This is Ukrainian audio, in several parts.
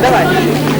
Давай.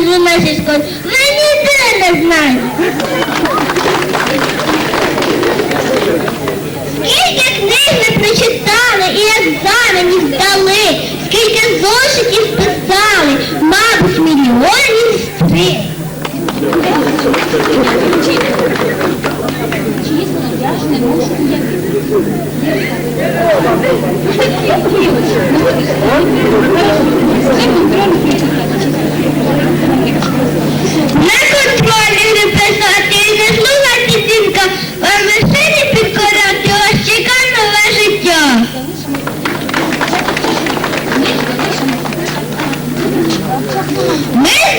між мешечкою. Ви ніде не знаєте. Скільки книг ми прочитали і екзаменів здали, скільки зошитів писали, мабуть, мільйонів стрим. Nem